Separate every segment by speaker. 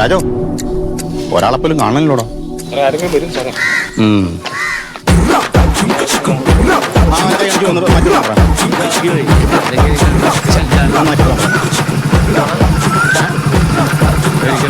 Speaker 1: രാജോ ഒരാളെപ്പോലും കാണണല്ലോടാ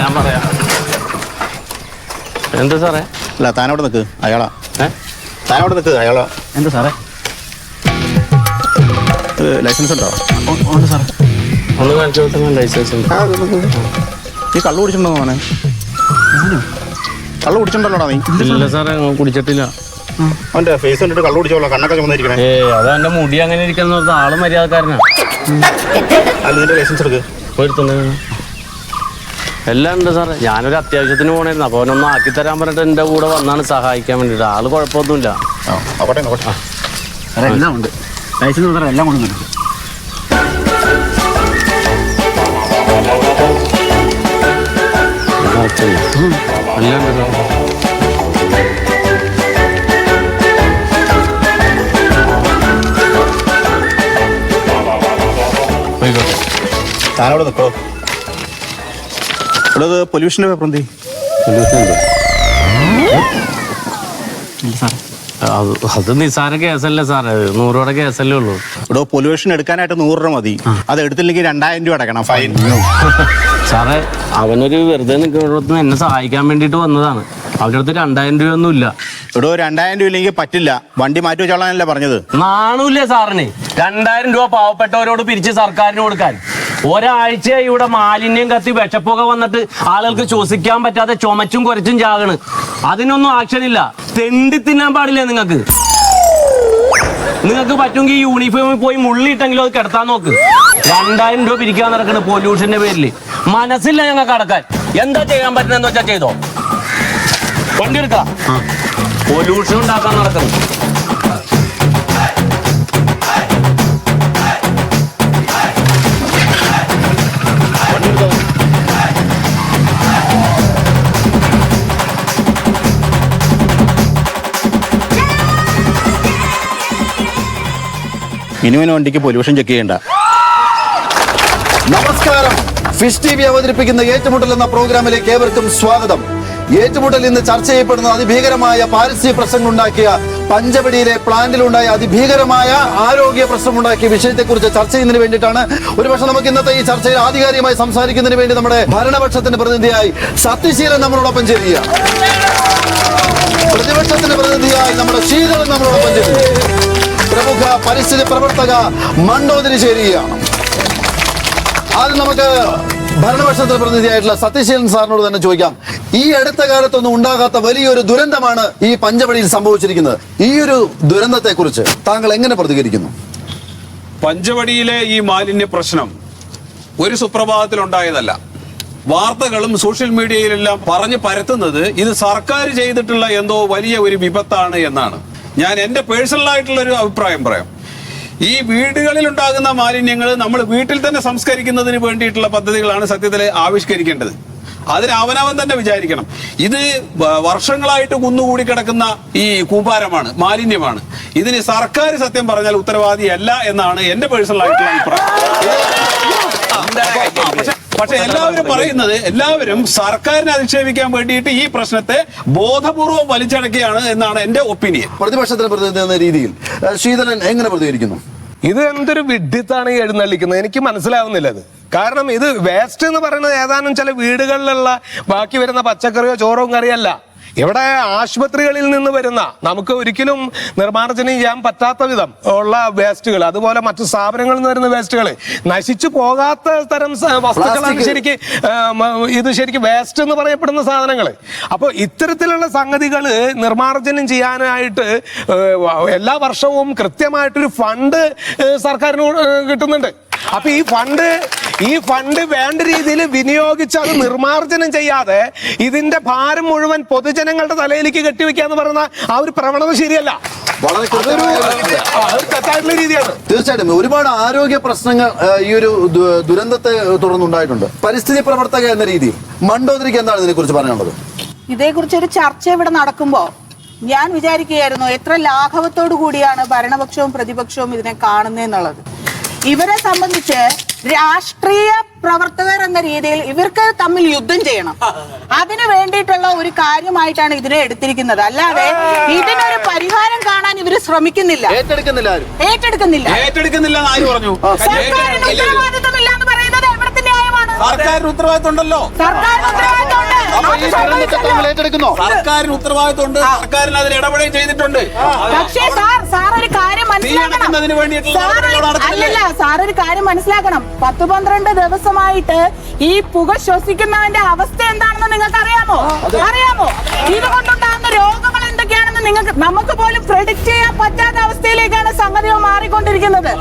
Speaker 2: ഞാൻ പറയാം എന്താ സാറേ?
Speaker 1: അല്ല താനവിടെ നിൽക്ക് അയാളാ.
Speaker 2: താനോട്
Speaker 1: താനവിടെ നിൽക്ക് അയാളാ.
Speaker 3: എന്താ സാറേ?
Speaker 1: ലൈസൻസ് ഉണ്ടോ
Speaker 3: ഉണ്ട്? സാറേ
Speaker 2: ഒന്ന് കാണിച്ചു ലൈസൻസ് ഉണ്ട്.
Speaker 1: നീ കള്ളു കുടിച്ചിട്ടുണ്ടോ മോനെ? കള്ളു കുടിച്ചിട്ടുണ്ടല്ലോടാ നീ?
Speaker 2: ഇല്ല സാറേ കുടിച്ചിട്ടില്ല.
Speaker 1: അവന്റെ ഫേസ് കണ്ടിട്ട് കള്ളു കുടിച്ചോളാം. കണ്ണൊക്കെ ചുമന്നിരിക്കണേ.
Speaker 2: ഏ അത് എന്റെ മുടി അങ്ങനെ ഇരിക്കുന്ന ആൾ മര്യാദക്കാരനാ.
Speaker 1: അല്ല നിന്റെ ലൈസൻസ് എടുക്ക്.
Speaker 2: എല്ലാം ഉണ്ട് സാറേ. ഞാനൊരു അത്യാവശ്യത്തിന് പോണായിരുന്നു. അപ്പൊ അവനൊന്ന് ആക്കി തരാൻ പറഞ്ഞിട്ട് എന്റെ കൂടെ വന്നാണ് സഹായിക്കാൻ വേണ്ടിട്ട് ആൾ കുഴപ്പമൊന്നുമില്ല.
Speaker 3: എല്ലാം ഉണ്ട്. ലൈസൻസ് എല്ലാം കൊണ്ടുവന്നിട്ടുണ്ട്.
Speaker 2: എല്ലാം അല്ലാണ്ട്
Speaker 1: താനവിടെ നിൽക്കോ ഇവിടെ പൊല്യൂഷന്റെ പേപ്പർ എന്തി?
Speaker 2: അത് അത് നിസ്സാര കേസല്ലേ സാറേ. നൂറ് രൂപയുടെ കേസല്ലേ ഉള്ളൂ.
Speaker 1: ഇവിടെ പൊല്യൂഷൻ എടുക്കാനായിട്ട് നൂറ് രൂപ മതി. അത് എടുത്തില്ലെങ്കിൽ രണ്ടായിരം രൂപ അടക്കണം ഫൈൻ.
Speaker 2: സാറേ അവനൊരു വെറുതെ നിൽക്കുന്നിടത്ത് എന്നെ സഹായിക്കാൻ വേണ്ടിയിട്ട് വന്നതാണ്. അവരുടെ അടുത്ത് രണ്ടായിരം രൂപയൊന്നും ഇല്ല
Speaker 1: ഇവിടെ രണ്ടായിരം രൂപ ഇല്ലെങ്കിൽ പറ്റില്ല. വണ്ടി മാറ്റി വെച്ചോളാനല്ലേ പറഞ്ഞത്?
Speaker 2: നാണൂല്ലേ സാറിന്? രണ്ടായിരം രൂപ പാവപ്പെട്ടവരോട് പിരിച്ച് സർക്കാരിന് കൊടുക്കാൻ. ഒരാഴ്ച ഇവിടെ മാലിന്യം കത്തി വിഷപ്പുക വന്നിട്ട് ആളുകൾക്ക് ശ്വസിക്കാൻ പറ്റാതെ ചുമച്ചും കുറച്ചും ചാകണ്. അതിനൊന്നും ആക്ഷൻ ഇല്ല തെണ്ടി തിന്നാൻ പാടില്ലേ നിങ്ങൾക്ക്? നിങ്ങൾക്ക് പറ്റുമെങ്കിൽ യൂണിഫോമിൽ പോയി മുള്ളിയിട്ടെങ്കിലും അത് കിടത്താൻ നോക്ക്. രണ്ടായിരം രൂപ പിരിക്കാൻ നടക്കണ് പൊല്യൂഷന്റെ പേരിൽ മനസ്സില്ല ഞങ്ങൾക്ക് അടക്കാൻ. എന്താ ചെയ്യാൻ പറ്റുന്നതെന്ന് വെച്ചാൽ ചെയ്തോ. വണ്ടി എടുക്കാം. പൊല്യൂഷൻ ഉണ്ടാക്കാൻ നടക്കുന്നു.
Speaker 1: ഇനി വണ്ടിക്ക് പൊല്യൂഷൻ ചെക്ക് ചെയ്യണ്ട.
Speaker 4: നമസ്കാരം. ഫിഷ് ടി വി അവതരിപ്പിക്കുന്ന ഏറ്റുമുട്ടൽ എന്ന പ്രോഗ്രാമിലേക്ക് ഏവർക്കും സ്വാഗതം. ഏറ്റുമുട്ടൽ ഇന്ന് ചർച്ച ചെയ്യപ്പെടുന്ന അതിഭീകരമായ പാരിസ്ഥിതിക പ്രശ്നങ്ങളുണ്ടാക്കിയ പഞ്ചവടിയിലെ പ്ലാന്റിലുണ്ടായ അതിഭീകരമായ ആരോഗ്യ പ്രശ്നമുണ്ടാക്കിയ വിഷയത്തെക്കുറിച്ച് ചർച്ച ചെയ്യുന്നതിന് വേണ്ടിയിട്ടാണ് ഒരുപക്ഷെ നമുക്ക് ഇന്നത്തെ ഈ ചർച്ചയിൽ ആധികാരികമായി സംസാരിക്കുന്നതിന് വേണ്ടി നമ്മുടെ ഭരണപക്ഷത്തിന്റെ പ്രതിനിധിയായി സത്യശീലൻ നമ്മളോടൊപ്പം ചേരുക പ്രതിപക്ഷത്തിന്റെ പ്രതിനിധിയായി നമ്മുടെ ശീതളൻ നമ്മളോടൊപ്പം ചേരുക പ്രമുഖ പരിസ്ഥിതി പ്രവർത്തക മണ്ടോദരി ചേരുകയാണ്. ആദ്യം നമുക്ക് ഭരണപക്ഷത്തിൽ പ്രതിനിധിയായിട്ടുള്ള സത്യശീലൻ സാറിനോട് തന്നെ ചോദിക്കാം. ഈ അടുത്ത കാലത്തൊന്നും ഉണ്ടാകാത്ത വലിയൊരു ദുരന്തമാണ് ഈ പഞ്ചവടിയിൽ സംഭവിച്ചിരിക്കുന്നത്. ഈ ഒരു ദുരന്തത്തെ കുറിച്ച് താങ്കൾ എങ്ങനെ പ്രതികരിക്കുന്നു?
Speaker 5: പഞ്ചവടിയിലെ ഈ മാലിന്യ പ്രശ്നം ഒരു സുപ്രഭാതത്തിൽ ഉണ്ടായതല്ല വാർത്തകളും സോഷ്യൽ മീഡിയയിലെല്ലാം പറഞ്ഞു പരത്തുന്നത് ഇത് സർക്കാർ ചെയ്തിട്ടുള്ള എന്തോ വലിയ ഒരു വിപത്താണ് എന്നാണ്. ഞാൻ എന്റെ പേഴ്സണൽ ആയിട്ടുള്ള ഒരു അഭിപ്രായം പറയാം. ഈ വീടുകളിൽ ഉണ്ടാകുന്ന മാലിന്യങ്ങൾ നമ്മൾ വീട്ടിൽ തന്നെ സംസ്കരിക്കുന്നതിന് വേണ്ടിയിട്ടുള്ള പദ്ധതികളാണ് സത്യത്തിൽ ആവിഷ്കരിക്കേണ്ടത്. അതിന് അവനവൻ തന്നെ വിചാരിക്കണം. ഇത് വർഷങ്ങളായിട്ട് കുന്നുകൂടി കിടക്കുന്ന ഈ കൂമ്പാരമാണ് മാലിന്യമാണ്. ഇതിന് സർക്കാർ സത്യം പറഞ്ഞാൽ ഉത്തരവാദിയല്ല എന്നാണ് എന്റെ പേഴ്സണൽ ആയിട്ടുള്ള അഭിപ്രായം. പക്ഷെ- പക്ഷെ എല്ലാവരും പറയുന്നത് എല്ലാവരും സർക്കാരിനെ അധിക്ഷേപിക്കാൻ വേണ്ടിയിട്ട് ഈ പ്രശ്നത്തെ ബോധപൂർവം വലിച്ചടക്കുകയാണ് എന്നാണ് എന്റെ ഒപ്പീനിയൻ.
Speaker 4: പ്രതിപക്ഷത്തിന് പ്രതിനിധി രീതിയിൽ ശ്രീധരൻ എങ്ങനെ പ്രതികരിക്കുന്നു?
Speaker 6: ഇത് എന്തൊരു വിഡ്ഢിത്താണ് ഈ എഴുന്നള്ളിക്കുന്നത്? എനിക്ക് മനസ്സിലാവുന്നില്ല അത്. കാരണം ഇത് വേസ്റ്റ് എന്ന് പറയുന്നത് ഏതാനും ചില വീടുകളിലുള്ള ബാക്കി വരുന്ന പച്ചക്കറിയോ ചോറോ കറിയല്ല ഇവിടെ ആശുപത്രികളിൽ നിന്ന് വരുന്ന നമുക്ക് ഒരിക്കലും നിർമ്മാർജനം ചെയ്യാൻ പറ്റാത്ത വിധം ഉള്ള വേസ്റ്റുകൾ അതുപോലെ മറ്റു സ്ഥാപനങ്ങളിൽ നിന്ന് വരുന്ന വേസ്റ്റുകൾ നശിച്ചു പോകാത്ത തരം വസ്തുക്കളാണ് ശരിക്ക് ഇത് ശരിക്ക് വേസ്റ്റ് എന്ന് പറയപ്പെടുന്ന സാധനങ്ങൾ. അപ്പോൾ ഇത്തരത്തിലുള്ള സംഗതികൾ നിർമ്മാർജനം ചെയ്യാനായിട്ട് എല്ലാ വർഷവും കൃത്യമായിട്ടൊരു ഫണ്ട് സർക്കാരിനോട് സർക്കാരിന് കിട്ടുന്നുണ്ട്. അപ്പൊ ഈ ഫണ്ട് ഈ ഫണ്ട് വേണ്ട രീതിയിൽ വിനിയോഗിച്ച് അത് നിർമാർജനം ചെയ്യാതെ ഇതിന്റെ ഭാരം മുഴുവൻ പൊതുജനങ്ങളുടെ തലയിലേക്ക് കെട്ടിവെക്കുക എന്ന് പറയുന്ന ആ ഒരു പ്രവണത ശരിയല്ല.
Speaker 4: വളരെ
Speaker 6: തെറ്റായിട്ടുള്ള രീതിയാണ്.
Speaker 4: തീർച്ചയായിട്ടും. ഒരുപാട് ആരോഗ്യ പ്രശ്നങ്ങൾ ഈ ഒരു ദുരന്തത്തെ തുടർന്നുണ്ടായിട്ടുണ്ട്. പരിസ്ഥിതി പ്രവർത്തക എന്ന രീതിയിൽ മണ്ടോദരിക്ക് എന്താണ് ഇതിനെക്കുറിച്ച് പറയാനുള്ളത്?
Speaker 7: ഇതേക്കുറിച്ച് ഒരു ചർച്ച ഇവിടെ നടക്കുമ്പോൾ ഞാൻ വിചാരിക്കുകയായിരുന്നു എത്ര ലാഘവത്തോടു കൂടിയാണ് ഭരണപക്ഷവും പ്രതിപക്ഷവും ഇതിനെ കാണുന്നതെന്നുള്ളത്. ഇവരെ സംബന്ധിച്ച് രാഷ്ട്രീയ പ്രവർത്തകർ എന്ന രീതിയിൽ ഇവർക്ക് തമ്മിൽ യുദ്ധം ചെയ്യണം. അതിന് വേണ്ടിയിട്ടുള്ള ഒരു കാര്യമായിട്ടാണ് ഇതിനെ എടുത്തിരിക്കുന്നത്. അല്ലാതെ ഇതിനൊരു പരിഹാരം കാണാൻ ഇവർ ശ്രമിക്കുന്നില്ല.
Speaker 4: ഏറ്റെടുക്കുന്നില്ല
Speaker 7: ഏറ്റെടുക്കുന്നില്ല.
Speaker 5: ഏറ്റെടുക്കുന്നില്ല പറഞ്ഞു?
Speaker 7: സർക്കാരിന് എന്ന് പറയുന്നത് എവിടത്തെ ന്യായമാണ്?
Speaker 5: സർക്കാരിന് ഉത്തരവാദിത്വം ഉണ്ടല്ലോ.
Speaker 7: സർക്കാരിന് ഉത്തരവാദിത്തമുണ്ട്
Speaker 4: ദുരന്തത്തെ ഏറ്റെടുക്കുന്നോ.
Speaker 5: സർക്കാരിന് ഉത്തരവാദിത്വം ഉണ്ട് സർക്കാരിന് അതിൽ ഇടപെടുകയും ചെയ്തിട്ടുണ്ട്.
Speaker 7: പക്ഷേ സാർ സാർ ഒരു കാര്യം മനസ്സിലാക്കണം.
Speaker 5: തീയണക്കുന്നതിന് വേണ്ടിയിട്ടുള്ള
Speaker 7: സാർ ഒരു-
Speaker 5: നടപടികൾ നടത്തുന്നില്ലേ?
Speaker 7: അല്ലല്ല സാർ ഒരു കാര്യം മനസ്സിലാക്കണം. പത്ത് പന്ത്രണ്ട് ദിവസമായിട്ട് ഈ പുക ശ്വസിക്കുന്നവന്റെ അവസ്ഥ എന്താണെന്ന് നിങ്ങൾക്ക് അറിയാമോ അറിയാമോ? ഇതുകൊണ്ടുണ്ടാകുന്ന രോഗങ്ങൾ എന്തൊക്കെയാണെന്ന് നിങ്ങൾക്ക് നമുക്ക് പോലും പ്രഡിക്റ്റ് ചെയ്യാൻ പറ്റാത്ത അവസ്ഥയിലേക്കാണ് സംഗതികൾ മാറിക്കൊണ്ടിരിക്കുന്നത്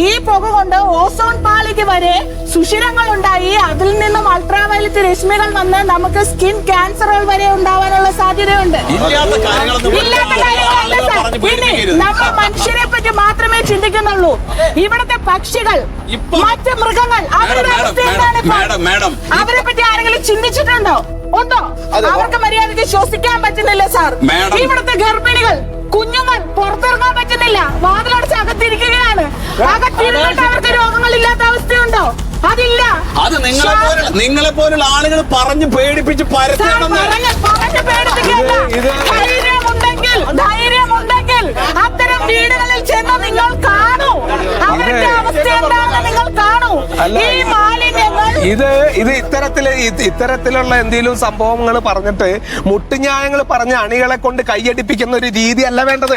Speaker 7: ഈ പുക കൊണ്ട് ഓസോൺ പാളിക്ക് വരെ സുഷിരങ്ങൾ ഉണ്ടായി അതിൽ നിന്നും അൾട്രാവയലറ്റ് രശ്മികൾ വന്ന് നമുക്ക് സ്കിൻ ക്യാൻസറുകൾ വരെ ഉണ്ടാവാനുള്ള സാധ്യതയുണ്ട്.
Speaker 5: ഇല്ലാത്ത
Speaker 7: കാര്യങ്ങളല്ല
Speaker 5: പേടിപ്പിക്കരുത്.
Speaker 7: നമ്മൾ മനുഷ്യരെ പറ്റി മാത്രമേ ചിന്തിക്കുന്നുള്ളൂ. ഇവിടുത്തെ പക്ഷികൾ മറ്റ് മൃഗങ്ങൾ അവരുടെ അവസ്ഥ
Speaker 5: മാഡം,
Speaker 7: എന്താണ്. അവരെ പറ്റി ആരെങ്കിലും ചിന്തിച്ചിട്ടുണ്ടോ? ഉണ്ടോ? അവർക്ക് മര്യാദയ്ക്ക് ശ്വസിക്കാൻ പറ്റുന്നില്ല സാർ. ഇവിടുത്തെ ഗർഭിണികൾ കുഞ്ഞുങ്ങൾ പുറത്തിറങ്ങാൻ പറ്റുന്നില്ല. വാതിലടച്ച് അകത്തിരിക്കുകയാണ്. അകത്തിരുന്നിട്ട് അവർക്ക് രോഗങ്ങളില്ലാത്ത അവസ്ഥയുണ്ടോ? അതില്ല.
Speaker 5: അത് നിങ്ങളെ പോലുള്ള നിങ്ങളെ പോലുള്ള ആളുകൾ പറഞ്ഞ് പേടിപ്പിച്ച് പരത്തണമെന്ന്
Speaker 7: പറഞ്ഞ് ധൈര്യമുണ്ടെങ്കിൽ ധൈര്യമുണ്ടെങ്കിൽ അത്തരം വീടുകളിൽ ചെന്ന് നിങ്ങൾ കാണൂ. അവരുടെ അവസ്ഥ എന്താണെന്ന് നിങ്ങൾ കാണൂ. ഈ മാലിന്യങ്ങൾ
Speaker 6: ഇത് ഇത് ഇത്തരത്തിൽ ഇത്തരത്തിലുള്ള എന്തെങ്കിലും സംഭവങ്ങൾ പറഞ്ഞിട്ട് മുട്ടുന്യായങ്ങൾ പറഞ്ഞ അണികളെ കൊണ്ട് കൈയടിപ്പിക്കുന്ന ഒരു
Speaker 7: രീതി അല്ല വേണ്ടത്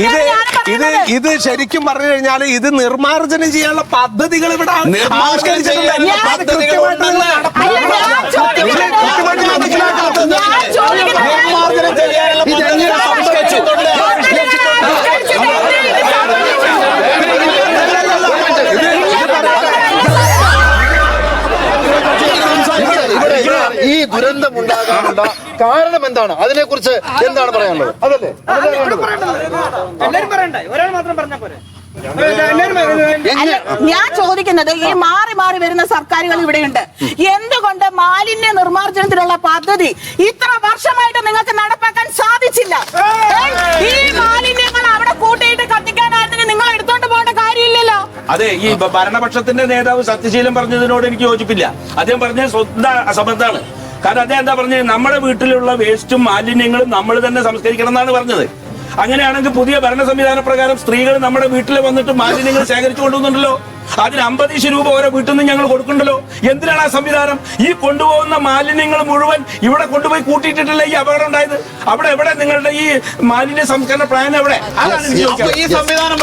Speaker 6: ഇത് ഇത് ഇത് ശരിക്കും പറഞ്ഞു കഴിഞ്ഞാൽ ഇത് നിർമ്മാർജനം ചെയ്യാനുള്ള പദ്ധതികൾ ഇവിടെ ആവിഷ്കരിച്ചിട്ടുണ്ട്.
Speaker 5: ചെയ്യാനുള്ള
Speaker 4: ദുരന്തം ഉണ്ടാകാനുള്ള കാരണം എന്താണ്? അതിനെ കുറിച്ച് എന്താണ് പറയാനുള്ളത്? അതല്ലേ?
Speaker 7: അല്ല, ഞാൻ ചോദിക്കുന്നത് ഈ മാറി മാറി വരുന്ന സർക്കാരുകൾ ഇവിടെയുണ്ട്. എന്തുകൊണ്ട് മാലിന്യ നിർമ്മാർജനത്തിനുള്ള പദ്ധതി ഇത്ര വർഷമായിട്ട് നിങ്ങൾക്ക് നടപ്പാക്കാൻ സാധിച്ചില്ല? ഈ മാലിന്യങ്ങൾ അവിടെ കൂട്ടിയിട്ട്
Speaker 8: അതെ ഈ ഭരണപക്ഷത്തിന്റെ നേതാവ് സത്യശീലൻ പറഞ്ഞതിനോട് എനിക്ക് യോജിപ്പില്ല. അദ്ദേഹം പറഞ്ഞ സ്വന്തം അസംബന്ധാണ് കാരണം അദ്ദേഹം എന്താ പറഞ്ഞത്? നമ്മുടെ വീട്ടിലുള്ള വേസ്റ്റും മാലിന്യങ്ങളും നമ്മൾ തന്നെ സംസ്കരിക്കണം എന്നാണ് പറഞ്ഞത്. അങ്ങനെയാണെങ്കിൽ പുതിയ ഭരണ സംവിധാന പ്രകാരം സ്ത്രീകൾ നമ്മുടെ വീട്ടിൽ വന്നിട്ട് മാലിന്യങ്ങൾ ശേഖരിച്ചു കൊണ്ടുവന്നുണ്ടല്ലോ? അതിന് അമ്പത് രൂപ ഓരോ വീട്ടിൽ നിന്ന് ഞങ്ങൾ കൊടുക്കണ്ടല്ലോ എന്തിനാണ് ആ സംവിധാനം? ഈ കൊണ്ടുപോകുന്ന മാലിന്യങ്ങൾ മുഴുവൻ ഇവിടെ കൊണ്ടുപോയി കൂട്ടിയിട്ടിട്ടല്ലേ ഈ അപകടം ഉണ്ടായത്? അവിടെ എവിടെ നിങ്ങളുടെ ഈ മാലിന്യ സംസ്കരണ പ്ലാൻ എവിടെ? അതാണ്
Speaker 5: ഈ. സംവിധാനം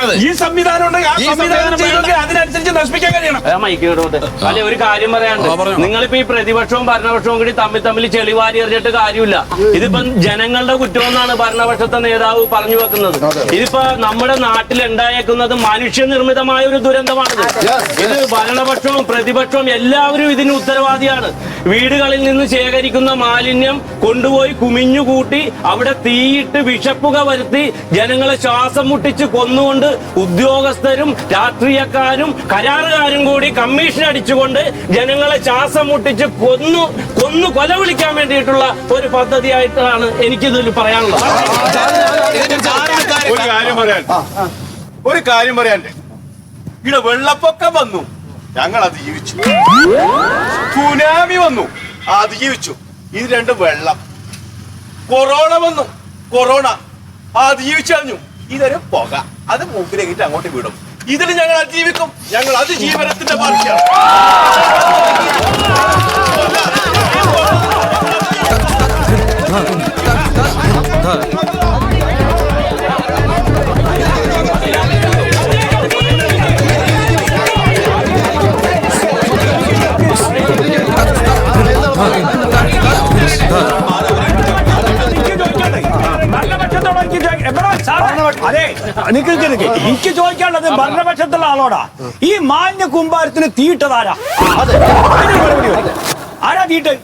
Speaker 5: പറയണത്
Speaker 8: ഈ സംവിധാനം ഉണ്ടെങ്കിൽ ആ
Speaker 5: ഈ
Speaker 8: സംവിധാനം
Speaker 5: സംവിധാനം
Speaker 8: ചെയ്തെങ്കിൽ അതിനനുസരിച്ച് നശിപ്പിക്കാൻ കഴിയണം.
Speaker 2: ആ മൈക്ക് ഇങ്ങോട്ട് അല്ലെ ഒരു കാര്യം പറയാനുണ്ട്. നിങ്ങളിപ്പോ ഈ പ്രതിപക്ഷവും ഭരണപക്ഷവും കൂടി തമ്മിൽ തമ്മിൽ ചെളിവാരി എറിഞ്ഞിട്ട് കാര്യമില്ല. ഇതിപ്പം ജനങ്ങളുടെ കുറ്റമെന്നാണ് ഭരണപക്ഷത്തെ നേതാവ് പറഞ്ഞു വെക്കുന്നത്. ഇതിപ്പോ നമ്മുടെ നാട്ടിൽ ഉണ്ടായേക്കുന്നത് മനുഷ്യനിർമ്മിതമായ ഒരു ദുരന്തമാണിത്. ഇത് ഭരണപക്ഷവും പ്രതിപക്ഷവും എല്ലാവരും ഇതിന് ഉത്തരവാദിയാണ്. വീടുകളിൽ നിന്ന് ശേഖരിക്കുന്ന മാലിന്യം കൊണ്ടുപോയി കുമിഞ്ഞുകൂട്ടി അവിടെ തീയിട്ട് വിഷപ്പുക വരുത്തി ജനങ്ങളെ ശ്വാസം മുട്ടിച്ച് കൊന്നുകൊണ്ട് ഉദ്യോഗസ്ഥരും രാഷ്ട്രീയക്കാരും കരാറുകാരും കൂടി കമ്മീഷൻ അടിച്ചുകൊണ്ട് ജനങ്ങളെ ശ്വാസം മുട്ടിച്ച് കൊന്നു കൊന്നു കൊല വിളിക്കാൻ വേണ്ടിയിട്ടുള്ള ഒരു പദ്ധതിയായിട്ടാണ് എനിക്കിതിൽ പറയാനുള്ളത്.
Speaker 8: ഒരു കാര്യം ഒരു കാര്യം പറയാൻ ഇവിടെ വെള്ളപ്പൊക്കം വന്നു. ഞങ്ങൾ അതിജീവിച്ചു സുനാമി വന്നു അതിജീവിച്ചു ഇത് രണ്ട് വെള്ളം കൊറോണ വന്നു കൊറോണ അതിജീവിച്ചു കഴിഞ്ഞു ഇതൊരു പുക അത് മൂക്കിലേക്കിട്ട് അങ്ങോട്ട് വിടും ഇതിൽ ഞങ്ങൾ അതിജീവിക്കും ഞങ്ങൾ അതിജീവനത്തിന്റെ പാർട്ടിയാണ്
Speaker 9: നിക്ക് നിക്ക് നിക്ക്. എനിക്ക് ചോദിക്കാനുള്ളത് ഭരണപക്ഷത്തുള്ള ആളോടാ. ഈ മാലിന്യ കുമ്പാരത്തിന് തീയിട്ടതാരാ. ആരാ? തീയിട്ട്?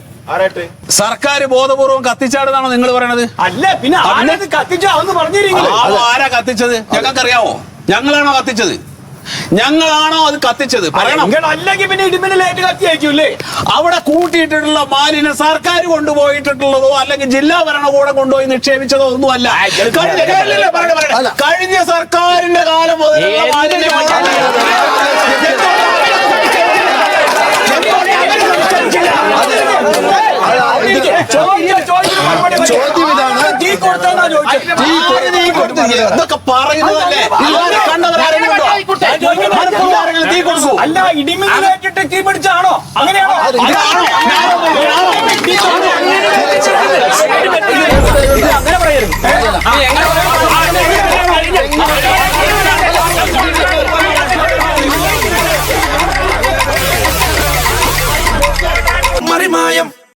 Speaker 5: സർക്കാർ ബോധപൂർവം കത്തിച്ചാടുന്നാണോ നിങ്ങൾ പറയണത്?
Speaker 9: അല്ല പിന്നെ ആരത് കത്തിച്ചോ അതൊന്ന് പറഞ്ഞിരിക്കുന്നത്
Speaker 5: ആരാ കത്തിച്ചത്? ഞങ്ങൾക്കറിയാമോ ഞങ്ങളാണോ കത്തിച്ചത്? ഞങ്ങളാണോ അത് കത്തിച്ചത്? പറയണം.
Speaker 9: അല്ലെങ്കിൽ പിന്നെ ഇടിമിന്നലായിട്ട് കത്തി അയക്കൂല്ലേ
Speaker 5: അവിടെ കൂട്ടിയിട്ടിട്ടുള്ള മാലിന്യം സർക്കാർ കൊണ്ടുപോയിട്ടുള്ളതോ അല്ലെങ്കിൽ ജില്ലാ ഭരണകൂടം കൊണ്ടുപോയി നിക്ഷേപിച്ചതോ ഒന്നുമല്ല. കഴിഞ്ഞ സർക്കാരിന്റെ കാലം മുതൽ ഇതാണ്
Speaker 9: അല്ല ഇടിമിന്നലേറ്റിട്ട് തീ പിടിച്ചാണോ അങ്ങനെയാണോ അങ്ങനെ പറയരുത് Thank you.